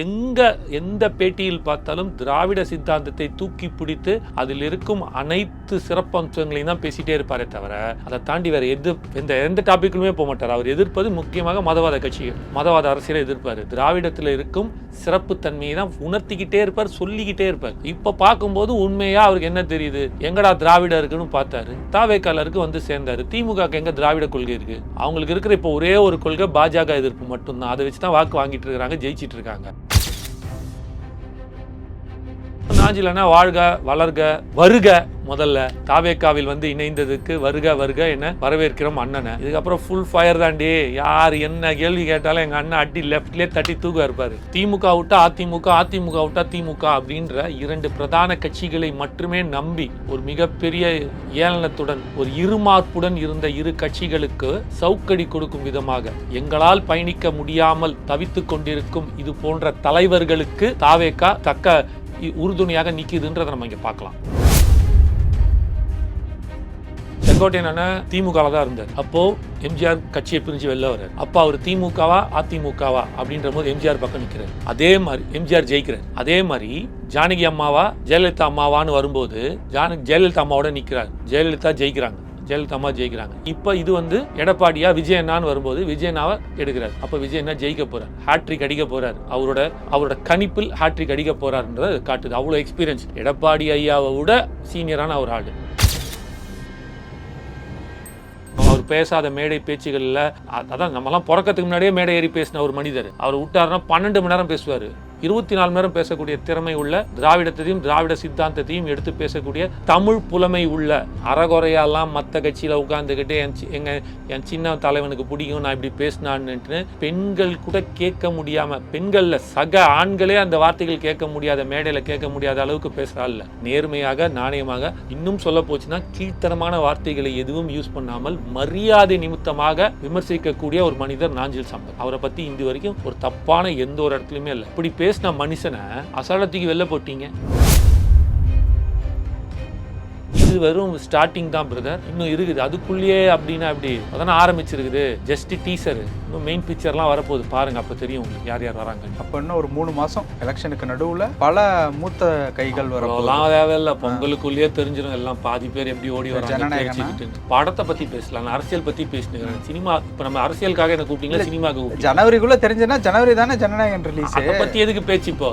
எங்க எந்த பேட்டியில் பார்த்தாலும் திராவிட சித்தாந்தத்தை தூக்கி பிடித்து அதில் இருக்கும் அனைத்து சிறப்பம்சங்களையும் தான் பேசிட்டே இருப்பாரே தவிர அதை தாண்டி வேற எது எந்த எந்த டாபிக்லுமே போக மாட்டார். அவர் எதிர்ப்பது முக்கியமாக மதவாத கட்சிகள் மதவாத அரசியலை எதிர்ப்பாரு. திராவிடத்தில் இருக்கும் சிறப்பு தன்மையை தான் உணர்த்திக்கிட்டே இருப்பார் சொல்லிக்கிட்டே இருப்பார். இப்ப பார்க்கும்போது உண்மையா அவருக்கு என்ன தெரியுது? எங்கடா திராவிட இருக்குன்னு பார்த்தாரு. தாவேக்காலருக்கு வந்து சேர்ந்தாரு. திமுக எங்க திராவிட கொள்கை இருக்கு? அவங்களுக்கு இருக்கிற இப்போ ஒரே ஒரு கொள்கை பாஜக எதிர்ப்பு மட்டும்தான். அதை வச்சு தான் வாக்கு வாங்கிட்டு இருக்காங்க ஜெயிச்சிட்டு இருக்காங்க. Yeah. நாஞ்சிலனா வாழ்க வளர்க வருக முதல்ல. தாவேக்காவில் வந்து இணைந்ததுக்கு வருக வருக என்ன வரவேற்கிறோம் அண்ணனை. இதுக்கப்புறம் ஃபுல் ஃபயர் தாண்டி யார் என்ன கேள்வி கேட்டாலும் எங்க அண்ணன் அடி லெஃப்ட்லேயே தட்டி தூக்க இருப்பாரு திமுக விட்டா அதிமுக அதிமுக விட்டா திமுக அப்படின்ற இரண்டு பிரதான கட்சிகளை மட்டுமே நம்பி ஒரு மிகப்பெரிய ஏளனத்துடன் ஒரு இருமார்ப்புடன் இருந்த இரு கட்சிகளுக்கு சவுக்கடி கொடுக்கும் விதமாக எங்களால் பயணிக்க முடியாமல் தவித்துக் கொண்டிருக்கும் இது போன்ற தலைவர்களுக்கு தாவேக்கா தக்க உறுதுணையாக நிக்குதுன்றதை நம்ம இங்கே பார்க்கலாம். செங்கோட்டையன் அண்ணன் திமுகவில் தான் இருந்தார். அப்போ எம்ஜிஆர் கட்சியை பிரிஞ்சு வெளில வர்றார். அப்போ அவர் திமுகவா அதிமுகவா அப்படின்ற போது எம்ஜிஆர் பக்கம் நிற்கிறார் அதே மாதிரி எம்ஜிஆர் ஜெயிக்கிறார். அதே மாதிரி ஜானகி அம்மாவா ஜெயலலிதா அம்மாவான்னு வரும்போது ஜானகி ஜெயலலிதா அம்மாவோட நிற்கிறார் ஜெயலலிதா ஜெயிக்கிறாங்க. ஜெயலலிதா அம்மா ஜெயிக்கிறாங்க. இப்போ இது வந்து எடப்பாடியா விஜயண்ணான்னு வரும்போது விஜயண்ணாவை எடுக்கிறார். அப்போ விஜயண்ணா ஜெயிக்க போறார். ஹாட்ரிக் அடிக்க போறார். அவரோட அவரோட கணிப்பில் ஹாட்ரிக் அடிக்க போறாருன்றதை காட்டுது. அவ்வளோ எக்ஸ்பீரியன்ஸ் எடப்பாடி ஐயாவை விட சீனியரான ஒரு ஆள். அவர் பேசாத மேடை பேச்சுகளில் அதான் நம்மலாம் பிறக்கறதுக்கு முன்னாடியே மேடை ஏறி பேசின ஒரு மனிதர். அவர் விட்டாருன்னா பன்னெண்டு மணி நேரம் பேசுவார். இருபத்தி நாலு மணி நேரம் பேசக்கூடிய திறமை உள்ள திராவிடத்தையும் திராவிட சித்தாந்தத்தையும் எடுத்து பேசக்கூடிய தமிழ் புலமை உள்ள அறகுறையெல்லாம் மற்ற கட்சியில் உட்காந்துக்கிட்டு என் சி- எங்க என் சின்ன தலைவனுக்கு பிடிக்கும் நான் இப்படி பேசினான்னு பெண்கள் கூட கேட்க முடியாம பெண்கள்ல சக ஆண்களே அந்த வார்த்தைகள் கேட்க முடியாத மேடையில் கேட்க முடியாத அளவுக்கு பேசுறாள் நேர்மையாக நாணயமாக இன்னும் சொல்ல போச்சுன்னா கீழ்த்தனமான வார்த்தைகளை எதுவும் யூஸ் பண்ணாமல் மரியாதை நிமித்தமாக விமர்சிக்கக்கூடிய ஒரு மனிதர் நாஞ்சில் சம்பத். அவரை பத்தி இன்று வரைக்கும் ஒரு தப்பான எந்த ஒரு இடத்துலயுமே இல்லை. இப்படி பேசின மனுஷனை அசாலத்துக்கு வெளில போட்டீங்க. இது வெறும் ஸ்டார்டிங் தான் பிரதர் இன்னும் இருக்குது. அதுக்குள்ளேயே அப்படின்னா அப்படி அதானே ஆரம்பிச்சிருக்குது. ஜஸ்ட் டீசர் இன்னும் மெயின் பிக்சர்லாம் வரப்போகுது. பாருங்க அப்போ தெரியும் உங்களுக்கு யார் யார் வராங்க அப்போ இன்னும் ஒரு மூணு மாசம் எலெக்ஷனுக்கு நடுவுல பல மூத்த கைகள் அவ்வளோலாம் தேவையில்ல. பொங்கலுக்குள்ளேயே தெரிஞ்சிடும் எல்லாம் பாதி பேர் எப்படி ஓடி வராங்க. படத்தை பத்தி பேசலாம். நான் அரசியல் பத்தி பேசினுக்கிறேன். சினிமா இப்போ நம்ம அரசியலுக்காக என்ன கூப்பிட்டீங்களா? கூப்பிட்டீங்க ஜனவரிக்குள்ள தெரிஞ்சுன்னா ஜனவரி தானே ஜனநாயகன் ரிலீஸ் பத்தி எதுக்கு பேச்சு இப்போ?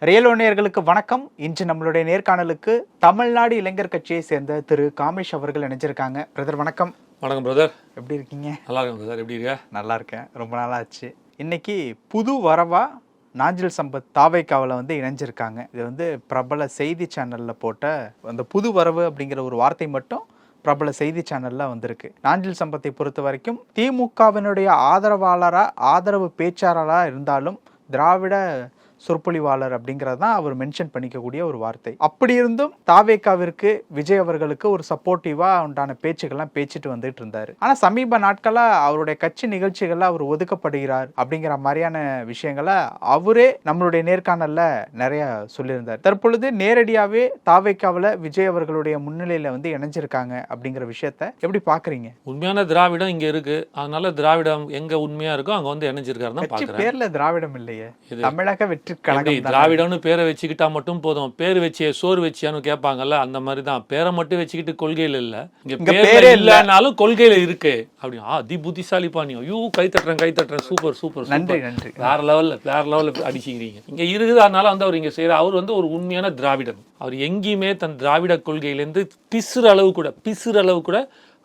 ரியல் நேயர்களுக்கு வணக்கம். இன்று நம்மளுடைய நேர்காணலுக்கு தமிழ்நாடு இளைஞர் கட்சியை சேர்ந்த திரு காமேஷ் அவர்கள் இணைஞ்சிருக்காங்க. பிரதர் வணக்கம். வணக்கம் பிரதர். எப்படி இருக்கீங்க? நல்லா இருக்கும் பிரதர். எப்படி இருக்க? நல்லா இருக்கேன். ரொம்ப நாளா ஆச்சு இன்னைக்கு புது வரவா நாஞ்சில் சம்பத் தாவைக்காவில் வந்து இணைஞ்சிருக்காங்க. இது வந்து பிரபல செய்தி சேனல்ல போட்ட அந்த புது வரவு அப்படிங்கிற ஒரு வார்த்தை மட்டும் பிரபல செய்தி சேனல்ல வந்திருக்கு. நாஞ்சில் சம்பத்தை பொறுத்த வரைக்கும் திமுகவினுடைய ஆதரவாளரா ஆதரவு பேச்சாளரா இருந்தாலும் திராவிட சொற்பொழிவாளர் அப்படிங்கிறது தான் அவர் மென்ஷன் பண்ணிக்கக்கூடிய ஒரு வார்த்தை. அப்படி இருந்தும் தாவேக்காவிற்கு விஜய் அவர்களுக்கு ஒரு சப்போர்ட்டிவா உண்டான பேச்சுக்கள்லாம் பேசிட்டு வந்துட்டு இருந்தாரு. ஆனா சமீப நாட்களா அவருடைய கட்சி நிகழ்ச்சிகள்ல அவர் ஒதுக்கப்படுகிறார் அப்படிங்கிற மாதிரியான விஷயங்களை அவரே நம்மளுடைய நேர்காணல்ல நிறைய சொல்லியிருந்தார். தற்பொழுது நேரடியாவே தாவேக்காவில் விஜய் அவர்களுடைய முன்னிலையில வந்து இணைஞ்சிருக்காங்க அப்படிங்கிற விஷயத்த எப்படி பாக்குறீங்க? உண்மையான திராவிடம் இங்க இருக்கு. அதனால திராவிடம் எங்க உண்மையா இருக்கோ அங்க வந்து இணைஞ்சிருக்காரு தான் பேர்ல திராவிடம் இல்லையே. தமிழக வெற்றி எப்படி கழகம் தான். திராவிடம்னு பேரை வச்சுக்கிட்டா மட்டும் போதும். பேர் வச்சிய சோறு வச்சியான்னு கேட்பாங்கல்ல அந்த மாதிரி தான் பேரை மட்டும் வச்சுக்கிட்டு கொள்கையில இல்ல. இங்க பேரே பேரே இல்ல. இல்லைனாலும் கொள்கையில இருக்கு. அப்படி ஆ புத்திசாலி பாணி ஐயோ கை தட்டுறேன் கை தட்டுறேன். சூப்பர் சூப்பர் நன்றி நன்றி. வேற லெவல்ல வேற லெவல்ல அடிச்சுக்கிறீங்க. இங்க இருக்குது அதனால வந்து அவர் இங்க செய்யற அவர் வந்து ஒரு உண்மையான திராவிடன். அவர் எங்கேயுமே தன் திராவிட கொள்கையிலேருந்து பிசுற அளவு கூட பிசுற அளவு கூட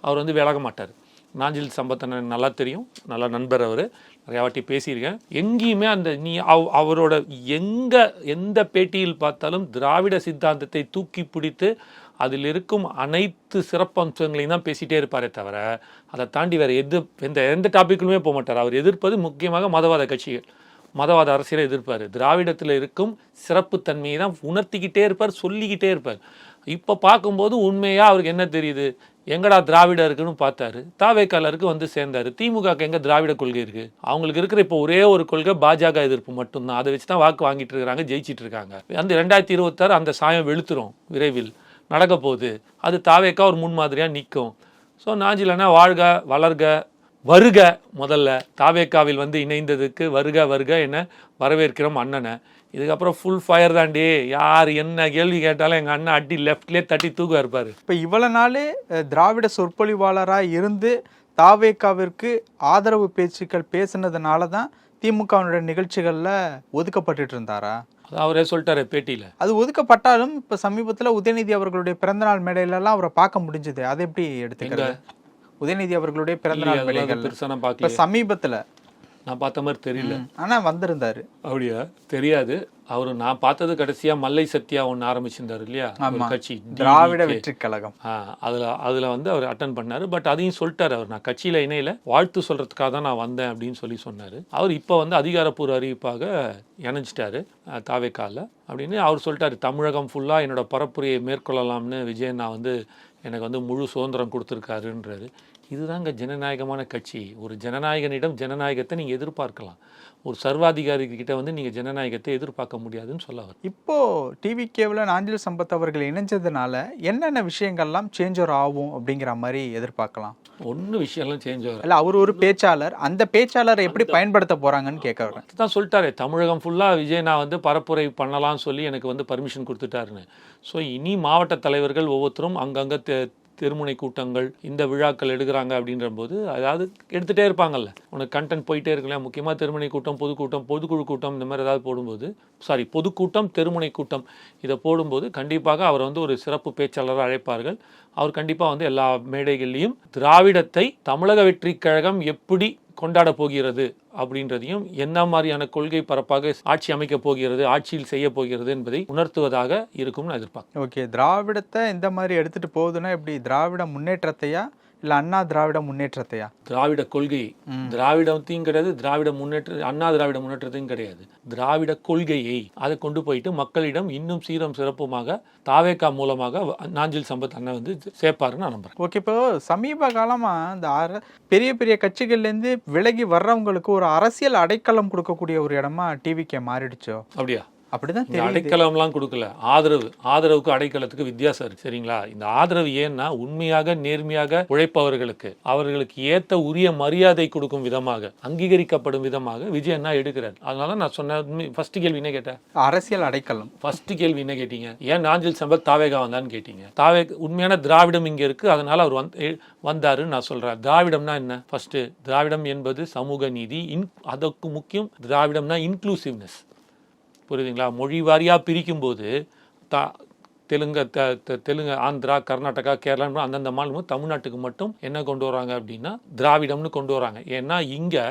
அவர் வந்து விலக மாட்டார். நாஞ்சில் சம்பத்தன் நல்லா தெரியும். நல்ல நண்பர் அவர். நிறையா வாட்டி பேசியிருக்கேன். எங்கேயுமே அந்த நீ அவ் அவரோட எங்கே எந்த பேட்டியில் பார்த்தாலும் திராவிட சித்தாந்தத்தை தூக்கி பிடித்து அதில் இருக்கும் அனைத்து சிறப்பம்சங்களையும் தான் பேசிகிட்டே இருப்பாரே தவிர அதை தாண்டி வேறு எது எந்த எந்த டாப்பிக்குமே போக மாட்டார். அவர் எதிர்ப்பது முக்கியமாக மதவாத கட்சிகள். மதவாத அரசியலை எதிர்ப்பார். திராவிடத்தில் இருக்கும் சிறப்புத்தன்மையை தான் உணர்த்திக்கிட்டே இருப்பார் சொல்லிக்கிட்டே இருப்பார். இப்போ பார்க்கும்போது உண்மையாக அவருக்கு என்ன தெரியுது? எங்கடா திராவிட இருக்குன்னு பார்த்தாரு. தாவேக்காலருக்கு வந்து சேர்ந்தாரு. திமுக எங்க திராவிட கொள்கை இருக்கு? அவங்களுக்கு இருக்கிற இப்போ ஒரே ஒரு கொள்கை பாஜக எதிர்ப்பு மட்டும்தான். அதை வச்சு தான் வாக்கு வாங்கிட்டு இருக்காங்க ஜெயிச்சிட்டு இருக்காங்க. அந்த ரெண்டாயிரத்தி இருபத்தாறு அந்த சாயம் வெளுத்துரும் விரைவில். நடக்க போகுது. அது தாவேக்கா ஒரு முன்மாதிரியா நிற்கும் ஸோ நாஞ்சிலனா வாழ்க வளர்க வருக முதல்ல. தாவேக்காவில் வந்து இணைந்ததுக்கு வருக வருக என வரவேற்கிறோம் அண்ணனை. இதுக்கப்புறம் ஃபுல் ஃபயர் தாண்டி யார் என்ன கேள்வி கேட்டாலும் எங்கள் அண்ணன் அடி லெஃப்ட்லேயே தட்டி தூக்க இருப்பார் இப்போ இவ்வளவு நாள் திராவிட சொற்பொழிவாளராக இருந்து தாவேக்காவிற்கு ஆதரவு பேச்சுக்கள் பேசுனதுனால தான் திமுகவினுடைய நிகழ்ச்சிகளில் ஒதுக்கப்பட்டுட்டு இருந்தாரா? அது அவரே சொல்லிட்டாரு பேட்டியில். அது ஒதுக்கப்பட்டாலும் இப்போ சமீபத்தில் உதயநிதி அவர்களுடைய பிறந்தநாள் மேடையிலலாம் அவரை பார்க்க முடிஞ்சது. அதை எப்படி எடுத்துக்கிறது? உதயநிதி அவர்களுடைய பிறந்தநாள் மேடைகள் இப்போ சமீபத்தில் நான் பார்த்த மாதிரி தெரியல. ஆனால் வந்திருந்தாரு. அப்படியா? தெரியாது. அவர் நான் பார்த்தது கடைசியா மல்லை சத்யா ஒன்று ஆரம்பிச்சிருந்தாரு இல்லையா. கட்சி. திராவிட. வெற்றி கழகம். அதுல அதுல வந்து அவர் அட்டன் பண்ணாரு. பட் அதையும் சொல்லிட்டாரு அவர். நான் கட்சியில இணையில. வாழ்த்து சொல்றதுக்காக தான் நான் வந்தேன் அப்படின்னு சொல்லி சொன்னாரு. அவர் இப்போ வந்து அதிகாரப்பூர்வ அறிவிப்பாக இணைஞ்சிட்டாரு தாவேக்கால அப்படின்னு அவர் சொல்லிட்டாரு. தமிழகம் ஃபுல்லா என்னோட பரப்புரையை மேற்கொள்ளலாம்னு விஜயன் நான் வந்து எனக்கு வந்து முழு சுதந்திரம் கொடுத்துருக்காருன்றாரு. இதுதாங்க ஜனநாயகமான கட்சி. ஒரு ஜனநாயகனிடம் ஜனநாயகத்தை நீங்க எதிர்பார்க்கலாம். ஒரு சர்வாதிகாரி கிட்ட வந்து நீங்க ஜனநாயகத்தை எதிர்பார்க்க முடியாதுன்னு சொல்ல அவர் இப்போ டிவி கேவில் நாஞ்சில் சம்பத் அவர்கள் இணைஞ்சதுனால என்னென்ன விஷயங்கள்லாம் சேஞ்சர் ஆகும் அப்படிங்கிற மாதிரி எதிர்பார்க்கலாம்? ஒன்றும் விஷயம்லாம் சேஞ்ச் ஆகும் இல்ல அவர் ஒரு பேச்சாளர். அந்த பேச்சாளரை எப்படி பயன்படுத்த போறாங்கன்னு கேட்க வரேன். தான் சொல்லிட்டாரு தமிழகம் ஃபுல்லாக விஜய் நான் வந்து பரப்புரை பண்ணலாம்னு சொல்லி எனக்கு வந்து பர்மிஷன் கொடுத்துட்டாருன்னு. ஸோ இனி மாவட்ட தலைவர்கள் ஒவ்வொருத்தரும் அங்கங்கே தெருமுனை கூட்டங்கள் இந்த விழாக்கள் எடுக்கிறாங்க அப்படின்ற போது அதாவது எடுத்துகிட்டே இருப்பாங்கல்ல. உனக்கு கண்டென்ட் போயிட்டே இருக்குல்ல. முக்கியமாக தெருமுனை கூட்டம் பொதுக்கூட்டம் பொதுக்குழு கூட்டம் இந்த மாதிரி ஏதாவது போடும்போது சாரி பொதுக்கூட்டம் திருமுனை கூட்டம் இதை போடும்போது கண்டிப்பாக அவர் வந்து ஒரு சிறப்பு பேச்சாளராக அழைப்பார்கள். அவர் கண்டிப்பாக வந்து எல்லா மேடைகள்லையும் திராவிடத்தை தமிழக வெற்றிக் கழகம் எப்படி கொண்டாட போகிறது அப்படின்றதையும் என்ன மாதிரியான கொள்கை பரப்பாக ஆட்சி அமைக்கப் போகிறது ஆட்சியில் செய்ய போகிறது என்பதை உணர்த்துவதாக இருக்கும்னு நான் எதிர்பார்க்கிறேன். ஓகே திராவிடத்தை இந்த மாதிரி எடுத்துட்டு போகுதுன்னா எப்படி? திராவிட முன்னேற்றத்தையா இல்ல அண்ணா திராவிட முன்னேற்றத்தையா? திராவிட கொள்கை. திராவிடத்தையும் கிடையாது திராவிட முன்னேற்ற அண்ணா திராவிட முன்னேற்றத்தையும் கிடையாது. திராவிட கொள்கையை அதை கொண்டு போயிட்டு மக்களிடம் இன்னும் சீரம் சிறப்புமாக தாவேக்கா மூலமாக நாஞ்சில் சம்பத் அண்ணன் வந்து சேர்ப்பாருன்னு நான் நம்புறேன். ஓகே இப்போ சமீப காலமா இந்த அர பெரிய பெரிய கட்சிகள்லேருந்து விலகி வர்றவங்களுக்கு ஒரு அரசியல் அடைக்கலம் கொடுக்கக்கூடிய ஒரு இடமா டிவிக்கே மாறிடுச்சோ? அப்படியா? அப்படிதான் அடைக்கலம்லாம் கொடுக்கல. ஆதரவு. ஆதரவுக்கு அடைக்கலத்துக்கு வித்தியாசம் இருக்கு சரிங்களா? இந்த ஆதரவு ஏன்னா உண்மையாக நேர்மையாக உழைப்பவர்களுக்கு அவர்களுக்கு ஏத்த உரிய மரியாதை கொடுக்கும் விதமாக அங்கீகரிக்கப்படும் விதமாக விஜய் அண்ணா எடுக்கிறார். அதனால நான் சொன்ன ஃபர்ஸ்ட் கேள்வி என்ன கேட்டேன்? அரசியல் அடைக்கலம். ஃபர்ஸ்ட் கேள்வி என்ன கேட்டீங்க? ஏன் நாஞ்சில் சம்பத் தாவேகா வந்தான்னு கேட்டீங்க? தாவே உண்மையான திராவிடம் இங்க இருக்கு அதனால அவர் வந்து வந்தாருன்னு நான் சொல்றேன். திராவிடம்னா என்ன? ஃபர்ஸ்ட் திராவிடம் என்பது சமூக நீதி இன் அதற்கு முக்கியம் திராவிடம்னா இன்க்ளூசிவ்னஸ் புரியுதுங்களா? மொழி வாரியாக பிரிக்கும்போது தா தெலுங்கு த த- தெலுங்கு ஆந்திரா கர்நாடகா கேரளா அந்தந்த மாநிலமும் தமிழ்நாட்டுக்கு மட்டும் என்ன கொண்டு வராங்க அப்படின்னா திராவிடம்னு கொண்டு வராங்க. ஏன்னா இங்கே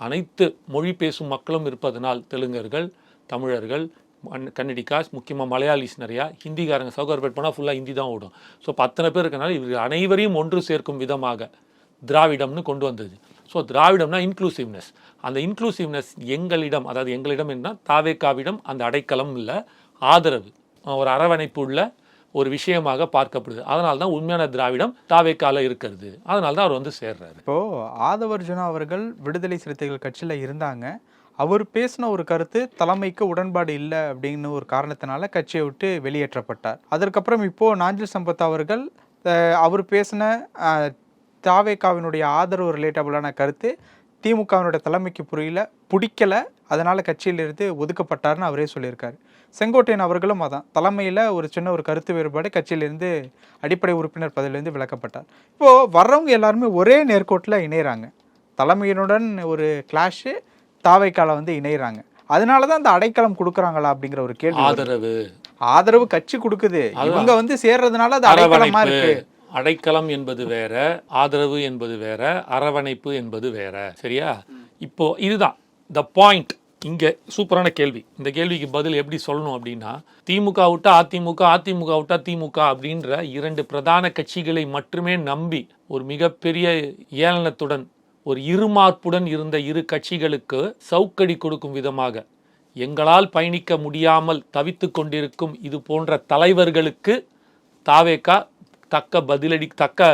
அனைத்து மொழி பேசும் மக்களும் இருப்பதனால் தெலுங்கர்கள் தமிழர்கள் மன்- கன்னடிகாஸ் முக்கியமாக மலையாளிஸ் நிறையா ஹிந்திக்காரங்க சவுகர்பேட் போனால் ஃபுல்லாக ஹிந்தி தான் ஓடும். ஸோ இப்போ அத்தனை பேர் இருக்கனால இவர்கள் அனைவரையும் ஒன்று சேர்க்கும் விதமாக திராவிடம்னு கொண்டு வந்தது. ஸோ திராவிடம்னா இன்க்ளூசிவ்னஸ் அந்த இன்க்ளூசிவ்னஸ் எங்களிடம் அதாவது எங்களிடம் என்ன? தாவேக்காவிடம் அந்த அடைக்கலம் இல்லை ஆதரவு. ஒரு அரவணைப்பு உள்ள ஒரு விஷயமாக பார்க்கப்படுது. அதனால தான் உண்மையான திராவிடம் தாவேக்கால இருக்கிறது. அதனால தான் அவர் வந்து சேர்றாரு. இப்போ ஆதவர்ஜுனா அவர்கள் விடுதலை சிறுத்தைகள் கட்சியில் இருந்தாங்க. அவர் பேசின ஒரு கருத்து தலைமைக்கு உடன்பாடு இல்லை அப்படின்னு ஒரு காரணத்தினால கட்சியை விட்டு வெளியேற்றப்பட்டார். அதற்கப்புறம் இப்போது நாஞ்சில் சம்பத் அவர்கள் அவர் பேசின அஹ், தாவேகாவினுடைய ஆதரவு ரிலேட்டபிளான கருத்து திமுகவினுடைய தலைமைக்கு புரியல பிடிக்கல அதனால கட்சியிலிருந்து ஒதுக்கப்பட்டார்னு அவரே சொல்லியிருக்காரு. செங்கோட்டையன் அவர்களும் அதான் தலைமையில் ஒரு சின்ன ஒரு கருத்து வேறுபாடு கட்சியிலிருந்து அடிப்படை உறுப்பினர் பதவியிலிருந்து விலக்கப்பட்டார். இப்போது வர்றவங்க எல்லாருமே ஒரே நேர்கோட்டில் இணையறாங்க. தலைமையினுடன் ஒரு கிளாஷு தாவைக்கால வந்து இணையறாங்க. அதனால தான் அந்த அடைக்கலம் கொடுக்குறாங்களா அப்படிங்கிற ஒரு கேள்வி. ஆதரவு. ஆதரவு கட்சி கொடுக்குது. இவங்க வந்து சேர்றதுனால அது அடைக்கலமா அரவணைப்பு இருக்கு. அடைக்கலம் என்பது வேற ஆதரவு என்பது வேற அரவணைப்பு என்பது வேற. சரியா? இப்போ இதுதான் த பாயிண்ட் இங்க சூப்பரான கேள்வி. இந்த கேள்விக்கு பதில் எப்படி சொல்லணும் அப்படின்னா திமுக விட்டா அதிமுக அதிமுக விட்டா திமுக அப்படின்ற இரண்டு பிரதான கட்சிகளை மட்டுமே நம்பி ஒரு மிகப்பெரிய ஏளனத்துடன் ஒரு இருமார்ப்புடன் இருந்த இரு கட்சிகளுக்கு சவுக்கடி கொடுக்கும் விதமாக எங்களால் பயணிக்க முடியாமல் தவித்துக் கொண்டிருக்கும் இது போன்ற தலைவர்களுக்கு தாவேக்கா தக்க பதிலடி தக்க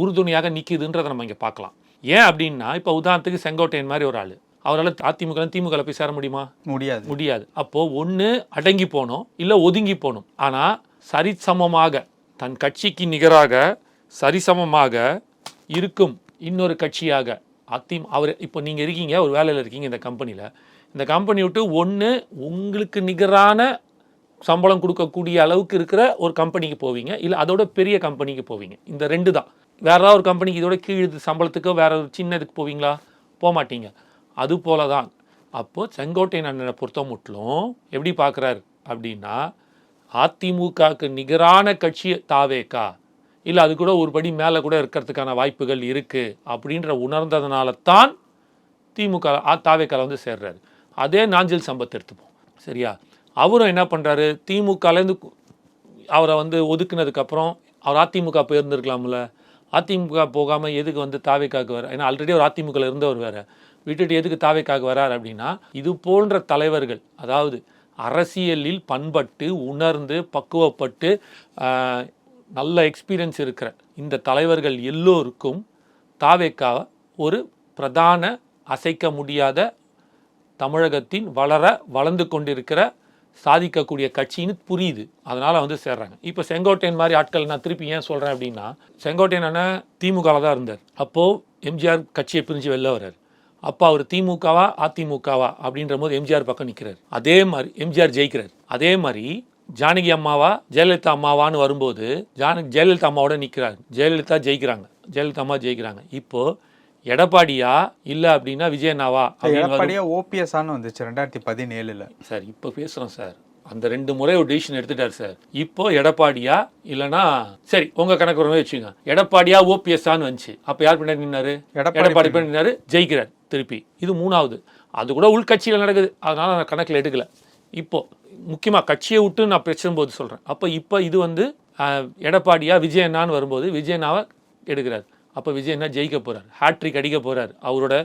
உறுதுணையாக நிற்கிதுன்றதை நம்ம இங்கே பார்க்கலாம். ஏன் அப்படின்னா இப்போ உதாரணத்துக்கு செங்கோட்டையன் மாதிரி ஒரு ஆள். அவரால் அதிமுக திமுக போய் சேர முடியுமா? முடியாது. முடியாது. அப்போ ஒன்று அடங்கி போகணும் இல்லை ஒதுங்கி போகணும் ஆனால் சரிசமமாக தன் கட்சிக்கு நிகராக சரிசமமாக இருக்கும் இன்னொரு கட்சியாக அதி அவர் இப்போ நீங்கள் இருக்கீங்க ஒரு வேலையில் இருக்கீங்க இந்த கம்பெனியில் இந்த கம்பெனி விட்டு ஒன்று உங்களுக்கு நிகரான சம்பளம் கொடுக்கக்கூடிய அளவுக்கு இருக்கிற ஒரு கம்பெனிக்கு போவீங்க. இல்லை அதோட பெரிய கம்பெனிக்கு போவீங்க. இந்த ரெண்டு தான். வேற ஏதாவது ஒரு கம்பெனிக்கு இதோட கீழ் இது சம்பளத்துக்கோ வேற ஒரு சின்ன இதுக்கு போவீங்களா? போக மாட்டீங்க. அது போல தான் அப்போது செங்கோட்டையன் அண்ணனை பொறுத்த முட்டிலும் எப்படி பார்க்குறாரு அப்படின்னா அதிமுகவுக்கு நிகரான கட்சி தாவேக்கா. இல்லை அது கூட ஒரு படி மேலே கூட இருக்கிறதுக்கான வாய்ப்புகள் இருக்குது அப்படின்ற உணர்ந்ததுனால தான் திமுக ஆ- தாவேக்கால வந்து சேர்றாரு. அதே நாஞ்சில் சம்பத் எடுத்துப்போம். சரியா? அவரும் என்ன பண்ணுறாரு திமுகலேருந்து அவரை வந்து ஒதுக்குனதுக்கப்புறம் அவர் அதிமுக போயிருந்துருக்கலாம்ல. அதிமுக போகாமல் எதுக்கு வந்து தாவேக்காக்கு வர ஏன்னா ஆல்ரெடி ஒரு அதிமுகவில் இருந்தவர் வேறு. விட்டுட்டு எதுக்கு தாவேக்காக்கு வரார் அப்படின்னா இது போன்ற தலைவர்கள் அதாவது அரசியலில் பண்பட்டு உணர்ந்து பக்குவப்பட்டு நல்ல எக்ஸ்பீரியன்ஸ் இருக்கிற இந்த தலைவர்கள் எல்லோருக்கும் தாவேக்காவை ஒரு பிரதான அசைக்க முடியாத தமிழகத்தின் வளர வளர்ந்து கொண்டிருக்கிற சாதிக்கக்கூடிய கட்சின்னு புரியுது. அதனால் வந்து சேர்றாங்க. இப்போ செங்கோட்டையன் மாதிரி ஆட்கள் நான் திருப்பி ஏன் சொல்கிறேன் அப்படின்னா செங்கோட்டையன் அண்ணன் திமுகவில் தான் இருந்தார். அப்போது எம்ஜிஆர் கட்சியை பிரிஞ்சு வெளில வர்றார். அப்போ அவர் திமுகவா அதிமுகவா அப்படின்ற போது எம்ஜிஆர் பக்கம் நிற்கிறார் அதே மாதிரி எம்ஜிஆர் ஜெயிக்கிறார். அதே மாதிரி ஜானகி அம்மாவா ஜெயலலிதா அம்மாவான்னு வரும்போது ஜானகி ஜெயலலிதா அம்மாவோட நிற்கிறாங்க ஜெயலலிதா ஜெயிக்கிறாங்க. ஜெயலலிதா அம்மா ஜெயிக்கிறாங்க. இப்போது எடப்பாடியா இல்லை அப்படின்னா வரும். எடப்பாடியா ஓபிஎஸ்ஆன்னு வந்துச்சு ரெண்டாயிரத்தி பதினேழுல. சார் இப்போ பேசுகிறோம் சார். அந்த ரெண்டு முறை ஒரு டிசிஷன் எடுத்துட்டார் சார். இப்போ எடப்பாடியா இல்லைன்னா சரி உங்க கணக்கு மாதிரி வச்சுங்க எடப்பாடியா ஓபிஎஸ்ஆன்னு வந்துச்சு. அப்போ யார் பின்னாடி நின்னாரு? எடப்பாடி பின்னாடி. நின்னாரு ஜெயிக்கிறார் திருப்பி. இது மூணாவது. அது கூட உள்கட்சியில் நடக்குது. அதனால நான் கணக்கில் எடுக்கல. இப்போ முக்கியமாக கட்சியை விட்டு நான் பேசும்போது சொல்கிறேன் அப்போ இப்போ இது வந்து எடப்பாடியா விஜயண்ணான்னு வரும்போது விஜயண்ணாவை எடுக்கிறார். அப்போ விஜய் என்ன ஜெயிக்க போகிறார் ஹேட்ரிக் அடிக்க போகிறார் அவரோட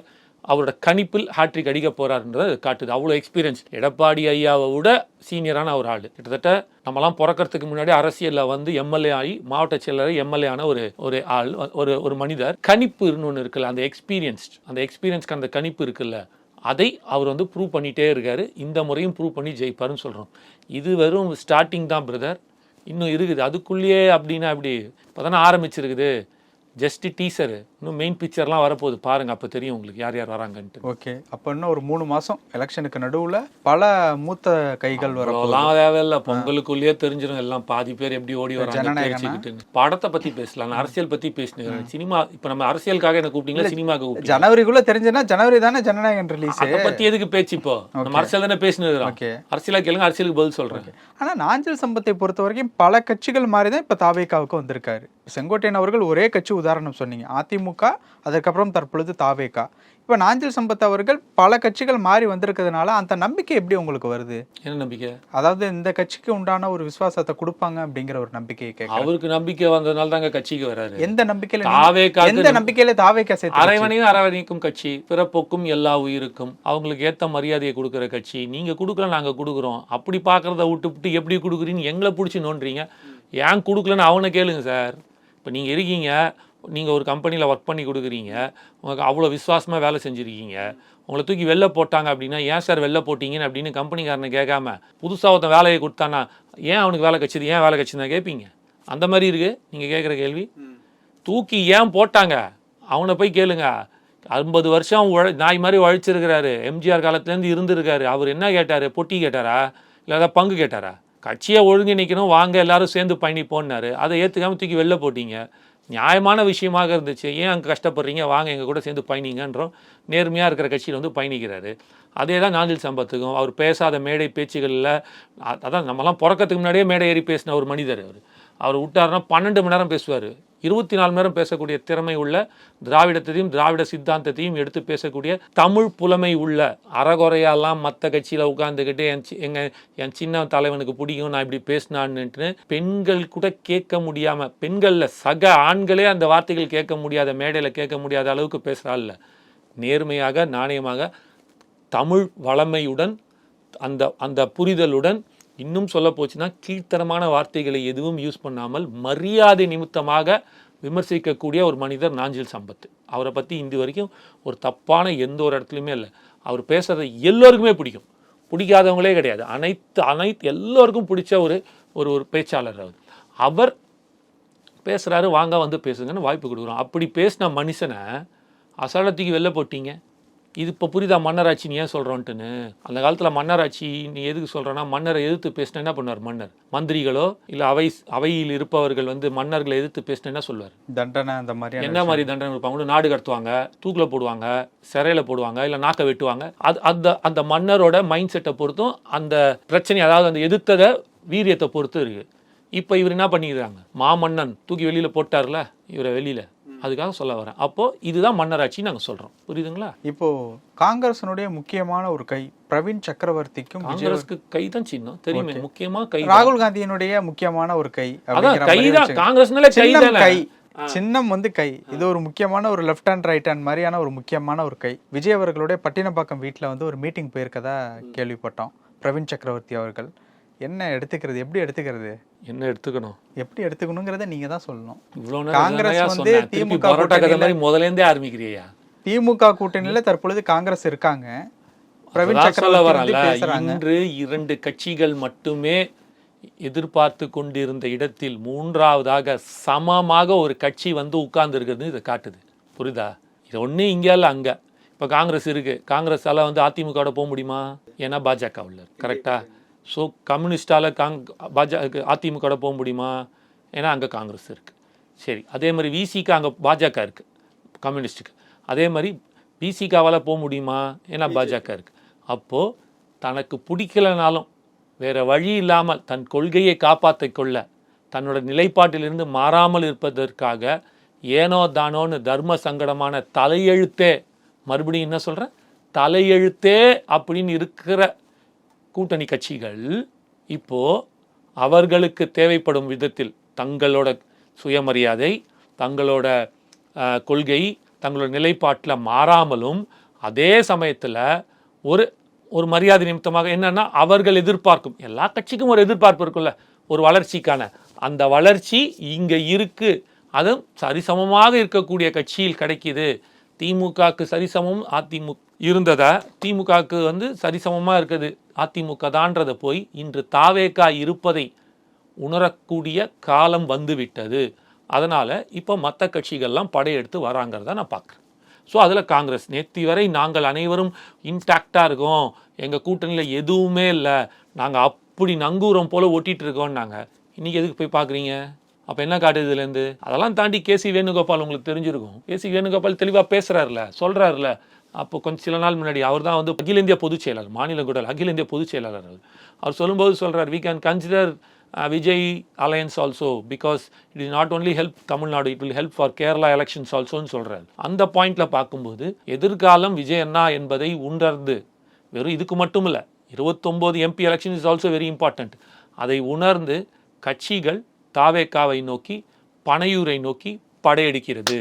அவரோட கணிப்பில் ஹேட்ரிக் அடிக்க போறாருன்றதை காட்டுது. அவ்வளோ எக்ஸ்பீரியன்ஸ் எடப்பாடி ஐயாவை விட சீனியரான ஒரு ஆள். கிட்டத்தட்ட நம்மலாம் பிறக்கறதுக்கு முன்னாடி அரசியலில் வந்து எம்எல்ஏ ஆகி மாவட்ட செயலர் எம்எல்ஏ ஆன ஒரு ஒரு ஆள் ஒரு ஒரு மனிதர். கணிப்புன்னு ஒன்று இருக்குல்ல அந்த எக்ஸ்பீரியன்ஸ் அந்த எக்ஸ்பீரியன்ஸ்க்கு அந்த கணிப்பு இருக்குல்ல அதை அவர் வந்து ப்ரூவ் பண்ணிகிட்டே இருக்கார். இந்த முறையும் ப்ரூவ் பண்ணி ஜெயிப்பாருன்னு சொல்கிறோம் இது வெறும் ஸ்டார்டிங் தான் பிரதர் இன்னும் இருக்குது. அதுக்குள்ளேயே அப்படின்னா அப்படி இப்போ தானே ஆரம்பிச்சிருக்குது. ஜஸ்ட் டீசரு இன்னும் மெயின் பிக்சர்லாம் வரப்போகுது. பாருங்க அப்போ தெரியும் உங்களுக்கு யார் யார் வராங்கன்ட்டு. ஓகே அப்போ இன்னும் ஒரு மூணு மாசம் எலெக்ஷனுக்கு நடுவுல பல மூத்த கைகள் வர அவ்வளோலாம் தேவையில்ல. பொங்கலுக்குள்ளேயே தெரிஞ்சிடும் எல்லாம் பாதி பேர் எப்படி ஓடி வராங்க படத்தை பத்தி பேசலாம். நான் அரசியல் பத்தி பேசினேன் சினிமா இப்போ நம்ம அரசியலுக்காக என்ன கூப்பிட்டீங்களா? சினிமாக்கு கூப்பிட்டீங்க ஜனவரிக்குள்ள தெரிஞ்சுன்னா ஜனவரி தானே ஜனநாயகன் ரிலீஸ் அதை பத்தி எதுக்கு பேச்சு இப்போ? நம்ம அரசியல் தானே பேசினுக்கிறோம். ஓகே அரசியலா கேளுங்க அரசியலுக்கு பதில் சொல்றேன். ஆனா நாஞ்சில் சம்பத்தை பொறுத்த வரைக்கும் பல கட்சிகள் மாதிரி தான் இப்ப தாவேக்காவுக்கு வந்திருக்காரு. செங்கோட்டையன் அவர்கள் ஒரே கட்சி உதாரணம் சொன்னீங்க. அதிமுக அதுக்கப்புறம் தற்பொழுது தாவேக்கா இப்ப நாஞ்சில் சம்பத் அவர்கள் பல கட்சிகள் மாறி வந்திருக்கிறதுனால அந்த நம்பிக்கை எப்படி உங்களுக்கு வருது? என்ன நம்பிக்கை? அதாவது இந்த கட்சிக்கு உண்டான ஒரு விசுவாசத்தை கொடுப்பாங்க அப்படிங்கிற ஒரு நம்பிக்கையை கேட்க அவருக்கு நம்பிக்கை வந்ததுனால தாங்க கட்சிக்கு வராரு. எந்த நம்பிக்கையில தாவேக்காக்கு எந்த நம்பிக்கையில தாவேக்கா சேர்த்து அரைவனையும் அரவணைக்கும் கட்சி பிறப்புக்கும் எல்லா உயிருக்கும். அவங்களுக்கு ஏத்த மரியாதையை கொடுக்குற கட்சி. நீங்க கொடுக்கல நாங்க கொடுக்குறோம். அப்படி பார்க்கறத விட்டுவிட்டு எப்படி கொடுக்குறீன்னு எங்களை பிடிச்சி நோண்டுறீங்க. ஏன் கொடுக்கலன்னு அவனை கேளுங்க சார். இப்போ நீங்க இருக்கீங்க நீங்க ஒரு கம்பெனியில் ஒர்க் பண்ணி கொடுக்குறீங்க உங்களுக்கு அவ்வளோ விசுவாசமா வேலை செஞ்சுருக்கீங்க உங்களை தூக்கி வெளில போட்டாங்க அப்படின்னா ஏன் சார் வெளில போட்டீங்கன்னு அப்படின்னு கம்பெனிக்காரனை கேட்காம புதுசாக ஒருத்தன் வேலையை கொடுத்தானா ஏன் அவனுக்கு வேலை கட்சிது ஏன் வேலை கட்சிதுன்னா கேட்பீங்க அந்த மாதிரி இருக்கு நீங்க கேட்குற கேள்வி. தூக்கி ஏன் போட்டாங்க? அவனை போய் கேளுங்க. ஐம்பது வருஷம் உழ நாய் மாதிரி உழைச்சிருக்கிறாரு. எம்ஜிஆர் காலத்துலேருந்து இருந்திருக்காரு. அவர் என்ன கேட்டார்? பொட்டி கேட்டாரா? இல்லை ஏதாவது பங்கு கேட்டாரா? கட்சியை ஒருங்கிணைக்கணும் வாங்க எல்லாரும் சேர்ந்து பயணிப்போன்னாரு அதை ஏற்றுக்காம தூக்கி வெளில போட்டீங்க. நியாயமான விஷயமாக இருந்துச்சு. ஏன் அங்கே கஷ்டப்படுறீங்க? வாங்க எங்கள் கூட சேர்ந்து பயணிங்கன்றோம். நேர்மையாக இருக்கிற கட்சியில் வந்து பயணிக்கிறாரு. அதே தான் நாஞ்சில் சம்பத்துக்கும். அவர் பேசாத மேடை பேச்சுகளில் அதான் நம்மலாம் பிறக்கறதுக்கு முன்னாடியே மேடை ஏறி பேசின ஒரு மனிதர் அவர். அவர் விட்டாருன்னா பன்னெண்டு மணி நேரம் பேசுவார். இருபத்தி நாலு நேரம் பேசக்கூடிய திறமை உள்ள திராவிடத்தையும் திராவிட சித்தாந்தத்தையும் எடுத்து பேசக்கூடிய தமிழ் புலமை உள்ள அறகுறையெல்லாம் மற்ற கட்சியில் உட்காந்துக்கிட்டு என் சி- எங்கள் என் சின்ன தலைவனுக்கு பிடிக்கும் நான் இப்படி பேசினான்னுட்டு பெண்கள் கூட கேட்க முடியாமல் பெண்களில் சக ஆண்களே அந்த வார்த்தைகள் கேட்க முடியாத மேடையில் கேட்க முடியாத அளவுக்கு பேசுகிறாள் நேர்மையாக நாணயமாக தமிழ் வளமையுடன் அந்த அந்த புரிதலுடன் இன்னும் சொல்ல போச்சுன்னா கீழ்த்தரமான வார்த்தைகளை எதுவும் யூஸ் பண்ணாமல் மரியாதை நிமித்தமாக விமர்சிக்கக்கூடிய ஒரு மனிதர் நாஞ்சில் சம்பத் அவரை பற்றி இன்று வரைக்கும் ஒரு தப்பான எந்த ஒரு இடத்துலையுமே இல்லை. அவர் பேசுகிறத எல்லோருக்குமே பிடிக்கும். பிடிக்காதவங்களே கிடையாது. அனைத்து அனைத்து எல்லோருக்கும் பிடிச்ச ஒரு ஒரு ஒரு பேச்சாளர் அவர். அவர் பேசுகிறாரு வாங்க வந்து பேசுங்கன்னு வாய்ப்பு கொடுக்குறோம். அப்படி பேசின மனுஷனை அசாலத்துக்கு வெளில போட்டீங்க. இது இப்போ புரியுதா மன்னராட்சி நீ ஏன் சொல்கிறோன்ட்டுன்னு அந்த காலத்தில் மன்னராட்சி நீ எதுக்கு சொல்கிறேன்னா மன்னரை எதிர்த்து பேசினா என்ன பண்ணுவார் மன்னர்? மந்திரிகளோ இல்லை அவை அவையில் இருப்பவர்கள் வந்து மன்னர்களை எதிர்த்து பேசினா என்ன சொல்வார்? தண்டனை அந்த மாதிரியான என்ன மாதிரி தண்டனை கொடுப்பாங்க? நாடு கடத்துவாங்க தூக்கில் போடுவாங்க சிறையில் போடுவாங்க இல்லை நாக்கை வெட்டுவாங்க. அது அந்த அந்த மன்னரோட மைண்ட் செட்டை பொறுத்தும் அந்த பிரச்சனை அதாவது அந்த எதிர்த்தத வீரியத்தை பொறுத்து இருக்கு. இப்போ இவர் என்ன பண்ணிக்கிறாங்க? மாமன்னன் தூக்கி வெளியில் போட்டார்ல இவரை வெளியில். அதுக்காக சொல்ல வரேன். அப்போ இதுதான் மன்னராட்சி நாங்கள் சொல்கிறோம் புரியுதுங்களா? இப்போ காங்கிரஸினுடைய முக்கியமான ஒரு கை பிரவீன் சக்கரவர்த்திக்கும் காங்கிரஸ்க்கு கை தான் சின்னம். தெரியுமே முக்கியமா கை ராகுல் காந்தியினுடைய முக்கியமான ஒரு கை அதான் கை தான் காங்கிரஸ்னால கை சின்னம் வந்து கை. இது ஒரு முக்கியமான ஒரு லெஃப்ட் ஹேண்ட் ரைட் ஹேண்ட் மாதிரியான ஒரு முக்கியமான ஒரு கை. விஜய் அவர்களுடைய பட்டினப்பாக்கம் வீட்டில் வந்து ஒரு மீட்டிங் போயிருக்கதா கேள்விப்பட்டோம். பிரவீன் சக்கரவர்த்தி அவர்கள். என்ன எடுத்துக்கிறது? எப்படி எடுத்துக்கிறது? என்ன எடுத்துக்கணும்? எப்படி எடுத்துக்கணுங்கிறத நீங்க தான் சொல்லணும். இவ்வளோ காங்கிரஸ் வந்து திமுக கூட்டணியில- மாதிரி முதலேருந்தே ஆரம்பிக்கிறியா? திமுக கூட்டணியில தற்பொழுது காங்கிரஸ் இருக்காங்க. இன்று இரண்டு கட்சிகள் மட்டுமே எதிர்பார்த்து கொண்டிருந்த இடத்தில் மூன்றாவதாக சமமாக ஒரு கட்சி வந்து உட்கார்ந்து இருக்கிறது இதை காட்டுது. புரியுதா? இது ஒண்ணு இங்க இல்ல அங்க. இப்ப காங்கிரஸ் இருக்கு. காங்கிரஸால வந்து அதிமுகவோட போக முடியுமா? ஏன்னா பாஜக உள்ள கரெக்டா ஸோ கம்யூனிஸ்டால காங் பாஜக அதிமுகவோட போக முடியுமா? ஏன்னா அங்க காங்கிரஸ் இருக்கு. சரி அதே மாதிரி விசிக்கு அங்க பாஜக இருக்கு. கம்யூனிஸ்ட்டுக்கு அதே மாதிரி பிசிகாவால் போக முடியுமா? ஏன்னா பாஜக இருக்கு. அப்போ தனக்கு பிடிக்கலனாலும் வேற வழி இல்லாமல் தன் கொள்கையை காப்பாற்றிக் கொள்ள தன்னோட நிலைப்பாட்டிலிருந்து மாறாமல் இருப்பதற்காக ஏனோ தானோன்னு தர்ம சங்கடமான தலையெழுத்தே மறுபடியும் என்ன சொல்றேன் தலையெழுத்தே அப்படின்னு இருக்கிற கூட்டணி கட்சிகள் இப்போது அவர்களுக்கு தேவைப்படும் விதத்தில் தங்களோட சுயமரியாதை தங்களோட கொள்கை தங்களோட நிலைப்பாட்டில் மாறாமலும் அதே சமயத்தில் ஒரு ஒரு மரியாதை நிமித்தமாக என்னன்னா அவர்கள் எதிர்பார்க்கும் எல்லா கட்சிக்கும் ஒரு எதிர்பார்ப்பு இருக்கும்ல ஒரு வளர்ச்சிக்கான. அந்த வளர்ச்சி இங்கே இருக்குது அதுவும் சரிசமமாக இருக்கக்கூடிய கட்சியில் கிடைக்கிது. திமுகக்கு சரிசமம் அதிமுக இருந்ததை? திமுகவுக்கு வந்து சரிசமமாக இருக்குது. அதிமுக தான்றதை போய் இன்று தாவேக்கா இருப்பதை உணரக்கூடிய காலம் வந்துவிட்டது. அதனால் இப்போ மற்ற கட்சிகள்லாம் படையெடுத்து வராங்கிறத நான் பார்க்குறேன் ஸோ அதில் காங்கிரஸ். நேற்று வரை நாங்கள் அனைவரும் இன்டாக்டாக இருக்கோம். எங்கள் கூட்டணியில் எதுவுமே இல்லை. நாங்கள் அப்படி நங்கூரம் போல் ஒட்டிட்டு இருக்கோம்னாங்க இன்றைக்கி எதுக்கு போய் பார்க்குறீங்க அப்போ என்ன காட்டுது இதுலேருந்து அதெல்லாம் தாண்டி கேசி வேணுகோபால் உங்களுக்கு தெரிஞ்சிருக்கும். கேசி வேணுகோபால் தெளிவாக பேசுகிறாருல சொல்கிறாருல அப்போ கொஞ்சம் சில நாள் முன்னாடி அவர் தான் வந்து அகில இந்திய பொதுச் செயலாளர் மாநில கூட அகில இந்திய பொதுச் செயலாளர் அவர். சொல்லும்போது சொல்கிறார் we can consider Vijay alliance also because it is not only help Tamil Nadu it will help for Kerala elections ஆல்சோன்னு சொல்கிறார் அந்த பாயிண்டில் பார்க்கும்போது எதிர்காலம் விஜய் அண்ணா என்பதை உணர்ந்து வெறும் இதுக்கு மட்டும் இல்லை இருபத்தொம்போது MP election is also very important அதை உணர்ந்து கட்சிகள் தாவேக்காவை நோக்கி பனையூரை நோக்கி படையெடுக்கிறது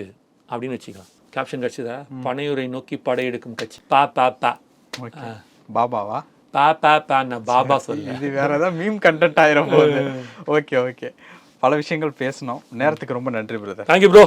அப்படின்னு வச்சுக்கலாம். கேப்ஷன் கட்சிதா பனையூரை நோக்கி படையெடுக்கும் கட்சி. பா பா பா. ஓகே. பாபாவா? பா பா பான்னு பாபா சொல்லு இது வேற ஏதாவது மீம் கண்டென்ட் ஆயிரும் போகுது ஓகே ஓகே. பல விஷயங்கள் பேசணும் நேரத்துக்கு ரொம்ப நன்றி பிரதர் தேங்க்யூ ப்ரோ